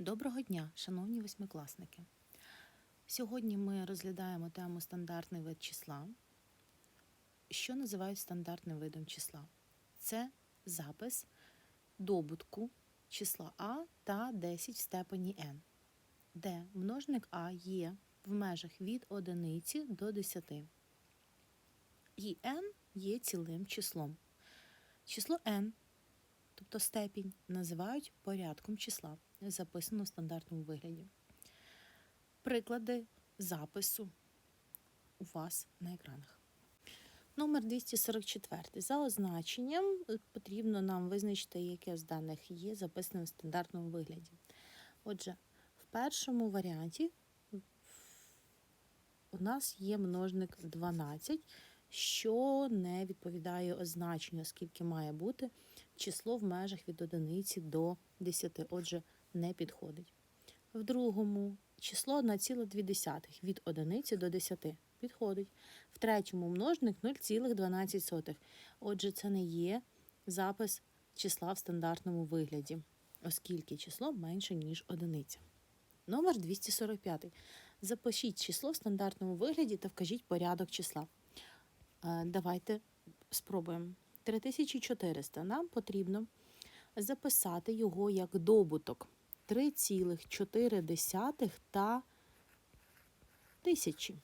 Доброго дня, шановні восьмикласники. Сьогодні ми розглядаємо тему стандартний вид числа. Що називають стандартним видом числа? Це запис добутку числа А та 10 в степені n, де множник А є в межах від 1 до 10. І n є цілим числом. Число n тобто степінь, називають порядком числа, записано в стандартному вигляді. Приклади запису у вас на екранах. Номер 244. За означенням е, потрібно нам визначити, яке з даних є записане в стандартному вигляді. Отже, в першому варіанті у нас є множник 12, що не відповідає означенню, оскільки має бути число в межах від 1 до 10, отже, не підходить. В другому число 1,2 від 1 до 10 підходить. В третьому множник 0,12. Отже, це не є запис числа в стандартному вигляді, оскільки число менше, ніж одиниця. Номер 245. Запишіть число в стандартному вигляді та вкажіть порядок числа. Е, Давайте спробуємо. 3400 нам потрібно записати його як добуток 3,4 та 1000.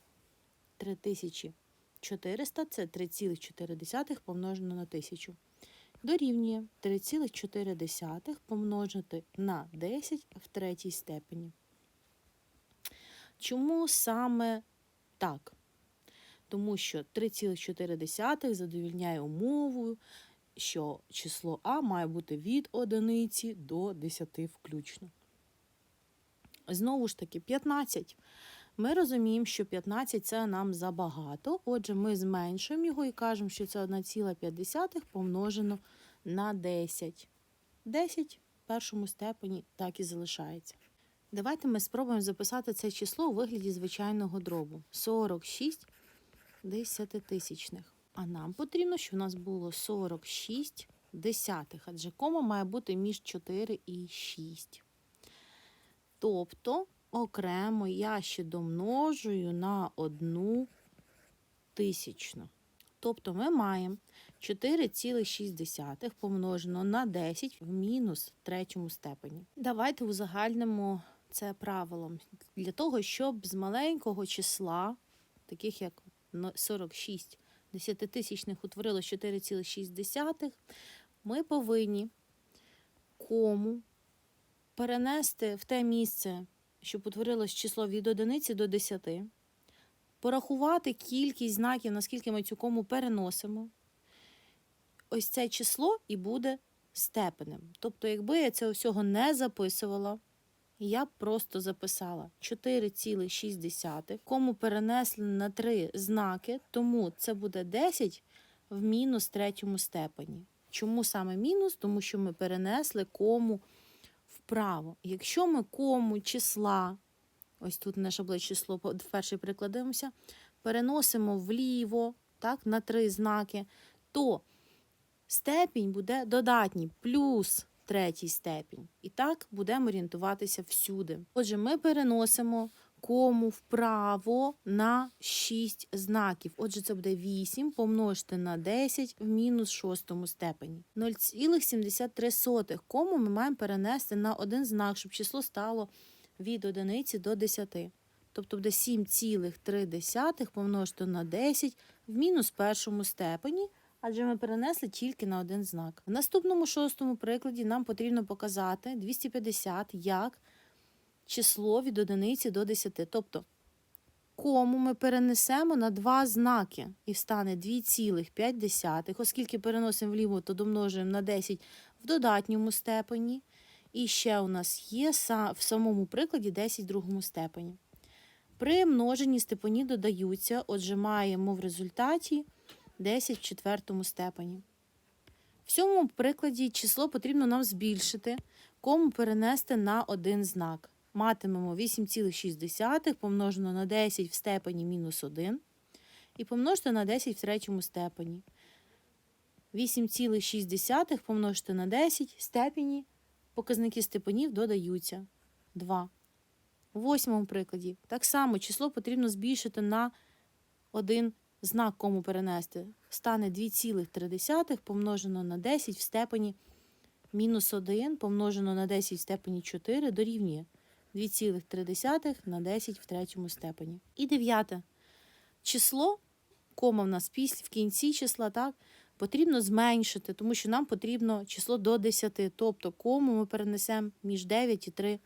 3400 це 3,4 помножено на 1000. Дорівнює 3,4 помножити на 10 в третій степені. Чому саме так? Тому що 3,4 задовільняє умовою, що число А має бути від 1 до 10 включно. Знову ж таки, 15. Ми розуміємо, що 15 це нам забагато. Отже, ми зменшуємо його і кажемо, що це 1,5 помножено на 10. 10 в першому степені так і залишається. Давайте ми спробуємо записати це число у вигляді звичайного дробу. 46 десятитисячних. А нам потрібно, щоб у нас було 46 десятих, адже кома має бути між 4 і 6. Тобто, окремо я ще домножую на одну тисячну. Тобто ми маємо 4,6 помножено на 10 в мінус третьому степені. Давайте узагальнимо це правилом для того, щоб з маленького числа, таких як 46 десятитисячних утворилось 4,6, ми повинні кому перенести в те місце, щоб утворилось число від 1 до 10, порахувати кількість знаків, наскільки ми цю кому переносимо. Ось це число і буде степенем. Тобто, якби я цього всього не записувала, я б просто записала 4,6, кому перенесли на 3 знаки, тому це буде 10 в мінус третьому степені. Чому саме мінус? Тому що ми перенесли кому вправо. Якщо ми кому числа, ось тут наше обличчя число, вперше прикладаємося, переносимо вліво так, на три знаки, то степінь буде додатній плюс третій степінь. І так будемо орієнтуватися всюди. Отже, ми переносимо кому вправо на 6 знаків. Отже, це буде 8 помножити на 10 в мінус шостому степені. 0,73 кому ми маємо перенести на один знак, щоб число стало від 1 до 10. Тобто буде 7,3 помножити на 10 в мінус першому степені адже ми перенесли тільки на один знак. В наступному шостому прикладі нам потрібно показати 250 як число від 1 до 10. Тобто, кому ми перенесемо на два знаки і стане 2,5, оскільки переносимо вліво, то домножуємо на 10 в додатньому степені. І ще у нас є в самому прикладі 10 в другому степені. При множенні степені додаються, отже, маємо в результаті 10 в четвертому степені. В цьому прикладі число потрібно нам збільшити, кому перенести на один знак. Матимемо 8,6 помножено на 10 в степені мінус 1 і помножити на 10 в третьому степені. 8,6 помножити на 10 в степені показники степенів додаються. 2. У восьмому прикладі так само число потрібно збільшити на один знак, кому перенести. Стане 2,3 помножено на 10 в степені мінус 1 помножено на 10 в степені 4 дорівнює 2,3 на 10 в третьому степені. І дев'яте. Число, кома в нас після в кінці числа, так, потрібно зменшити, тому що нам потрібно число до 10. Тобто кому ми перенесемо між 9 і 3.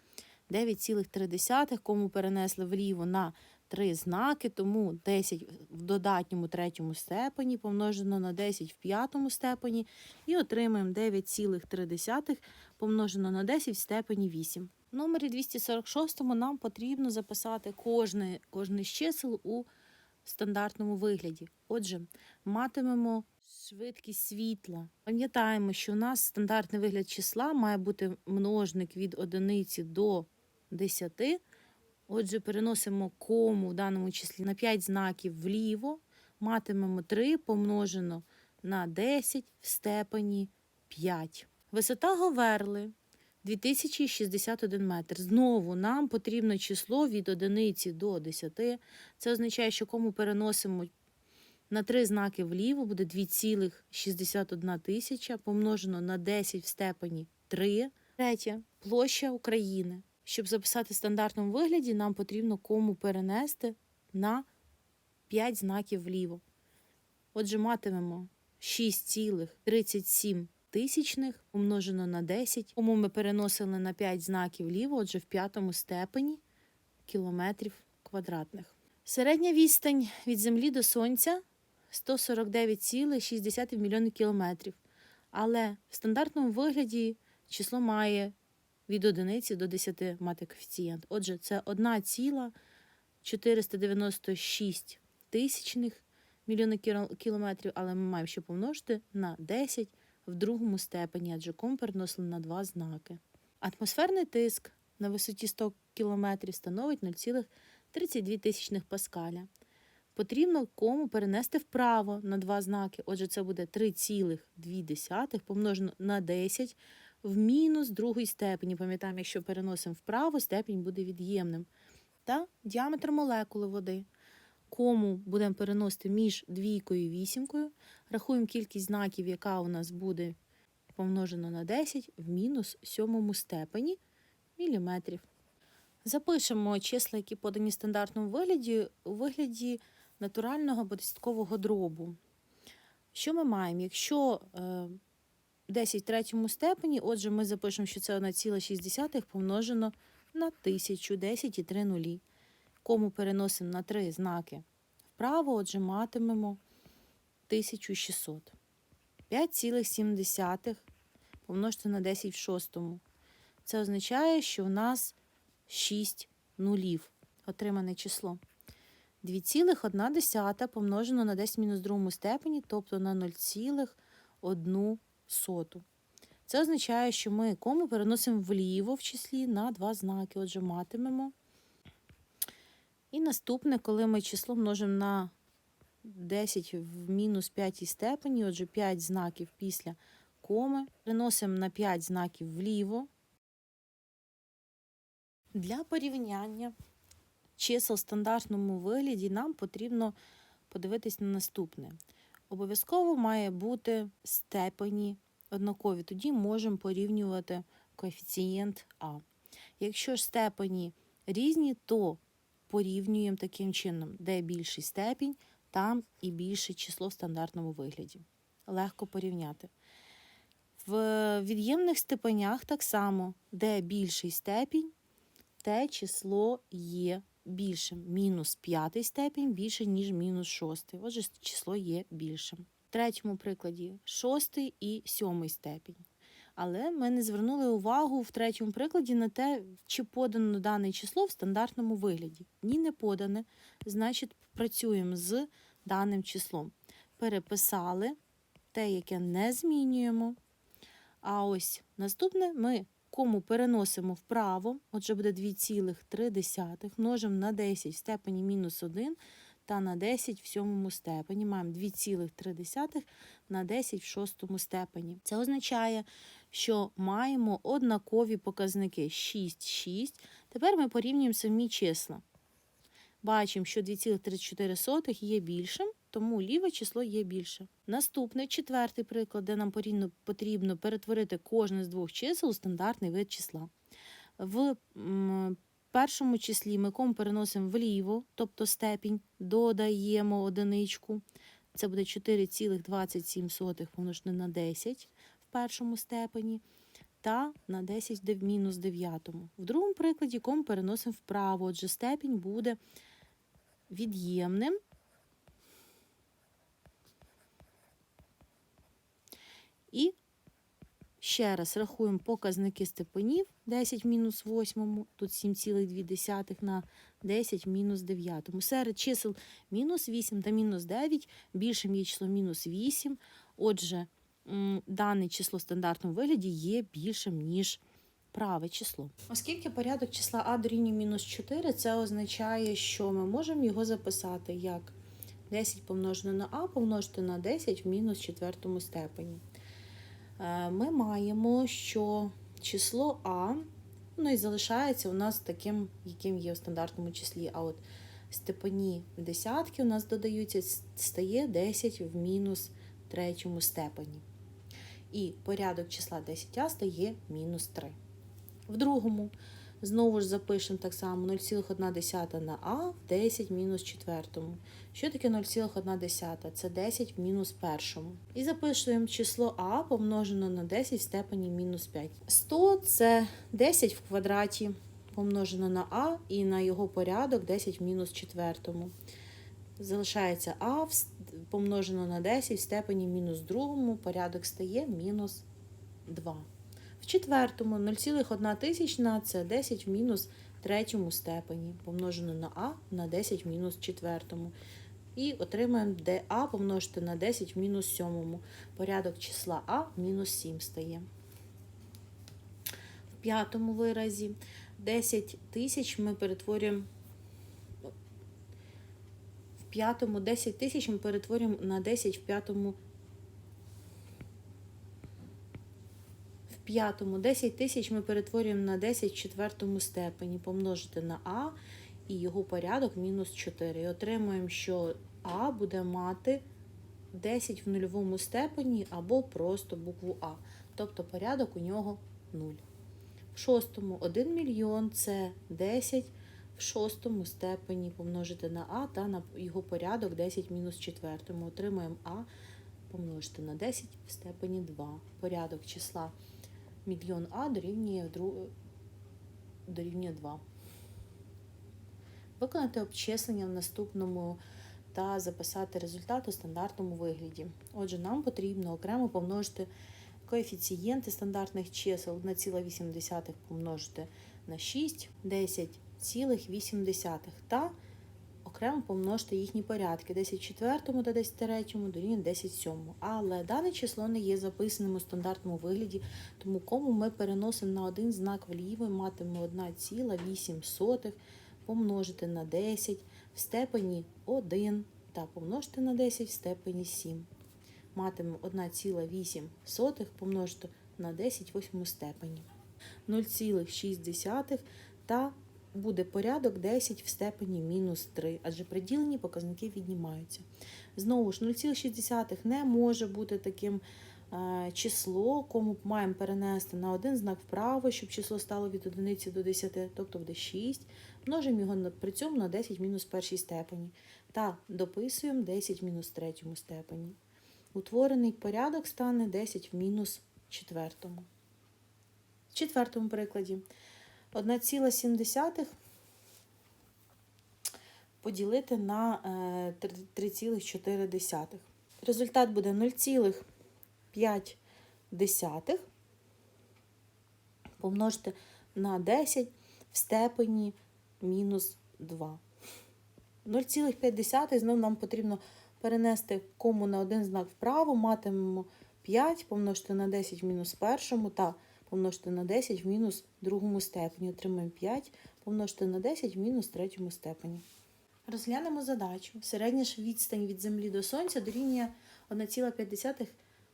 9,3, кому перенесли вліво на 3 знаки, тому 10 в додатньому третьому степені помножено на 10 в п'ятому степені і отримаємо 9,3 помножено на 10 в степені 8. Номері 246 нам потрібно записати кожне, кожне з чисел у стандартному вигляді. Отже, матимемо швидкість світла. Пам'ятаємо, що у нас стандартний вигляд числа має бути множник від одиниці до 10. Отже, переносимо кому в даному числі на 5 знаків вліво, матимемо 3 помножено на 10 в степені 5. Висота Говерли 2061 метр. Знову нам потрібно число від одиниці до 10. Це означає, що кому переносимо на 3 знаки вліво, буде 2,61 тисяча помножено на 10 в степені 3. Третє. Площа України. Щоб записати в стандартному вигляді, нам потрібно кому перенести на 5 знаків вліво. Отже, матимемо 6,37 тисячних помножено на 10. Кому ми переносили на 5 знаків вліво, отже, в п'ятому степені кілометрів квадратних. Середня відстань від Землі до Сонця 149,6 мільйонів кілометрів. Але в стандартному вигляді число має від одиниці до 10 мати коефіцієнт. Отже, це 1,496 тисячних мільйона кілометрів, але ми маємо ще помножити на 10 в другому степені, адже ком переносили на два знаки. Атмосферний тиск на висоті 100 км становить 0,32 тисячних паскаля. Потрібно кому перенести вправо на два знаки. Отже, це буде 3,2 помножено на 10 в мінус другій степені. Пам'ятаємо, якщо переносимо вправо, степінь буде від'ємним. Та діаметр молекули води. Кому будемо переносити між двійкою і вісімкою, рахуємо кількість знаків, яка у нас буде помножена на 10 в мінус сьомому степені міліметрів. Запишемо числа, які подані в стандартному вигляді, у вигляді натурального або дробу. Що ми маємо? Якщо е, 10 в третьому степені, отже, ми запишемо, що це 1,6 помножено на 1000, 10 і 3 нулі. Кому переносимо на 3 знаки вправо, отже, матимемо 1600. 5,7 помножити на 10 в шостому. Це означає, що в нас 6 нулів отримане число. 2,1 помножено на 10 мінус другому степені, тобто на 0,1 соту. Це означає, що ми кому переносимо вліво в числі на два знаки. Отже, матимемо. І наступне, коли ми число множимо на 10 в мінус 5 степені, отже, 5 знаків після коми, переносимо на 5 знаків вліво. Для порівняння чисел в стандартному вигляді нам потрібно подивитись на наступне. Обов'язково має бути степені однакові. Тоді можемо порівнювати коефіцієнт А. Якщо ж степені різні, то порівнюємо таким чином, де більший степінь, там і більше число в стандартному вигляді. Легко порівняти. В від'ємних степенях так само, де більший степінь, те число є більшим. Мінус п'ятий степінь більше, ніж мінус шостий. Отже, число є більшим. В третьому прикладі шостий і сьомий степінь. Але ми не звернули увагу в третьому прикладі на те, чи подано дане число в стандартному вигляді. Ні, не подане, значить, працюємо з даним числом. Переписали те, яке не змінюємо. А ось наступне ми кому переносимо вправо, отже, буде 2,3, множимо на 10 в степені мінус 1 та на 10 в сьомому степені. Маємо 2,3 на 10 в шостому степені. Це означає, що маємо однакові показники 6, 6, Тепер ми порівнюємо самі числа. Бачимо, що 2,34 є більшим, тому ліве число є більше. Наступний четвертий приклад, де нам потрібно перетворити кожне з двох чисел у стандартний вид числа. В першому числі ми ком переносимо вліво, тобто степінь, додаємо одиничку. Це буде 4,27 помножити на 10 в першому степені та на 10 в мінус 9. В другому прикладі ком переносимо вправо, отже степінь буде від'ємним. І ще раз рахуємо показники степенів 10 в мінус 8, тут 7,2 на 10 в мінус 9. Серед чисел мінус 8 та мінус 9 більшим є число мінус 8. Отже, дане число в стандартному вигляді є більшим, ніж праве число. Оскільки порядок числа а дорівнює мінус 4, це означає, що ми можемо його записати як 10 помножено на а помножити на 10 в мінус четвертому степені. Е, Ми маємо, що число а ну і залишається у нас таким, яким є в стандартному числі. А от степені десятки у нас додаються, стає 10 в мінус третьому степені. І порядок числа 10а стає мінус 3. В другому знову ж запишемо так само 0,1 на а в 10 мінус четвертому. Що таке 0,1? Це 10 в мінус першому. І записуємо число а помножено на 10 в степені мінус 5. 100 це 10 в квадраті помножено на а і на його порядок 10 в мінус четвертому. Залишається а помножено на 10 в степені мінус другому, порядок стає мінус 2. В четвертому 0,1 тисячна це 10 в мінус третьому степені, помножено на а на 10 в мінус четвертому. І отримаємо ДА помножити на 10 в мінус сьомому. Порядок числа А мінус 7 стає. В п'ятому виразі 10 тисяч ми перетворюємо. В п'ятому 10 тисяч ми перетворюємо на 10 в п'ятому. В п'ятому 10 тисяч ми перетворюємо на 10 в четвертому степені, помножити на А і його порядок мінус 4. І отримуємо, що А буде мати 10 в нульовому степені або просто букву А. Тобто порядок у нього 0. В шостому 1 мільйон це 10 в шостому степені помножити на А та на його порядок 10 мінус четвертому. Отримуємо А помножити на 10 в степені 2. Порядок числа мільйон А дорівнює, дру- дорівнює 2. Виконати обчислення в наступному та записати результат у стандартному вигляді. Отже, нам потрібно окремо помножити коефіцієнти стандартних чисел 1,8 помножити на 6, 10,8 та окремо помножити їхні порядки 10 четвертому та 10 третьому дорівнює 10 сьомому. Але дане число не є записаним у стандартному вигляді, тому кому ми переносимо на один знак вліво матимемо 1,8 помножити на 10 в степені 1 та помножити на 10 в степені 7. Матимемо 1,8 помножити на 10 в восьмому степені. 0,6 та буде порядок 10 в степені мінус 3, адже приділені показники віднімаються. Знову ж 0,6 не може бути таким е, число, кому маємо перенести на один знак вправо, щоб число стало від 1 до 10, тобто буде 6. Множимо його при цьому на 10 мінус першій степені. Та дописуємо 10 мінус третьому степені. Утворений порядок стане 10 в мінус четвертому. В четвертому прикладі 1,7 поділити на е, 3,4. Результат буде 0,5 помножити на 10 в степені мінус 2. 0,5 знов нам потрібно перенести кому на один знак вправо, матимемо 5 помножити на 10 в мінус першому та помножити на 10 в мінус другому степені. Отримаємо 5 помножити на 10 в мінус третьому степені. Розглянемо задачу. Середня ж відстань від Землі до Сонця дорівнює 1,5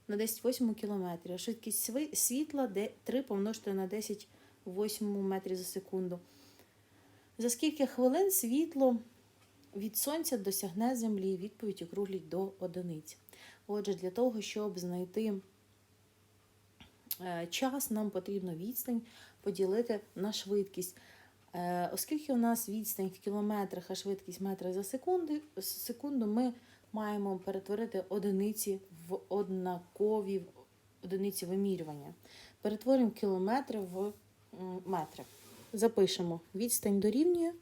на 10,8 км. Швидкість світла 3 помножити на 10 в 8 метрі за секунду. За скільки хвилин світло від сонця досягне землі? Відповідь округліть до одиниць. Отже, для того, щоб знайти час, нам потрібно відстань поділити на швидкість. Е, Оскільки у нас відстань в кілометрах, а швидкість метра за секунди, секунду, ми маємо перетворити одиниці в однакові одиниці вимірювання. Перетворимо кілометри в метри. Запишемо відстань дорівнює.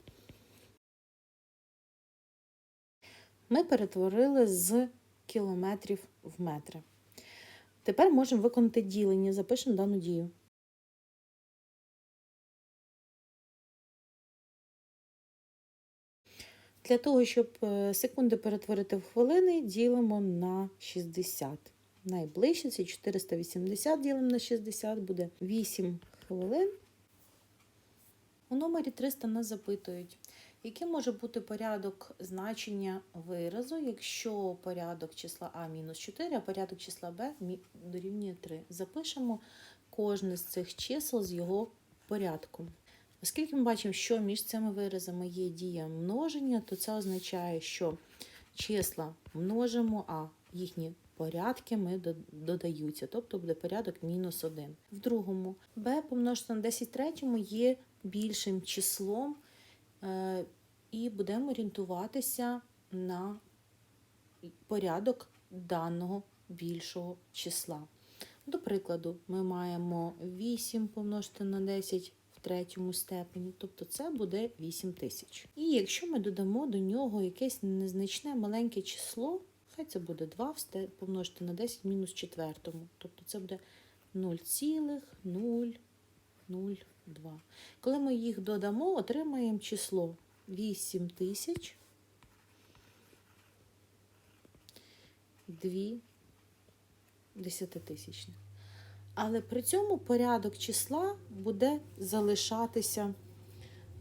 Ми перетворили з кілометрів в метри. Тепер можемо виконати ділення. Запишемо дану дію. Для того, щоб е, секунди перетворити в хвилини, ділимо на 60. Найближче це 480 ділимо на 60, буде 8 хвилин. У номері 300 нас запитують, який може бути порядок значення виразу, якщо порядок числа А мінус 4, а порядок числа Б дорівнює 3. Запишемо кожне з цих чисел з його порядком. Оскільки ми бачимо, що між цими виразами є дія множення, то це означає, що числа множимо, а їхні порядки ми додаються, тобто буде порядок мінус 1. В другому b помножити на 10 третьому є більшим числом, і будемо орієнтуватися на порядок даного більшого числа. До прикладу, ми маємо 8 помножити на 10 в третьому степені, тобто це буде 8 тисяч. І якщо ми додамо до нього якесь незначне маленьке число, хай це буде 2 в сте- помножити на 10 мінус четвертому, тобто це буде 0,002. Коли ми їх додамо, отримаємо число 8 тисяч 2 десятитисячних. Але при цьому порядок числа буде залишатися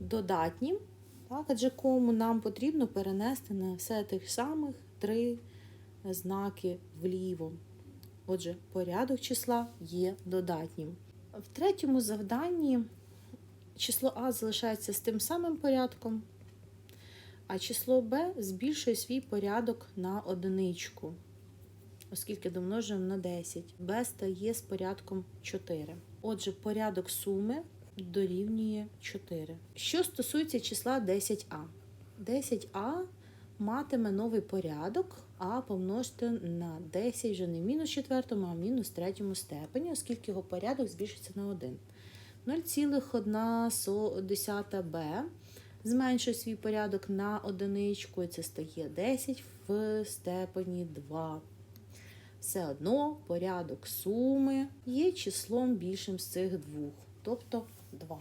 додатнім, так, адже кому нам потрібно перенести на все тих самих три знаки вліво. Отже, порядок числа є додатнім. В третьому завданні число А залишається з тим самим порядком, а число Б збільшує свій порядок на одиничку оскільки домножуємо на 10. b стає з порядком 4. Отже, порядок суми дорівнює 4. Що стосується числа 10а. 10а матиме новий порядок, а помножити на 10 вже не мінус 4, а мінус 3 степені, оскільки його порядок збільшиться на 1. 0,1b зменшує свій порядок на одиничку, і це стає 10 в степені 2 все одно порядок суми є числом більшим з цих двох, тобто 2.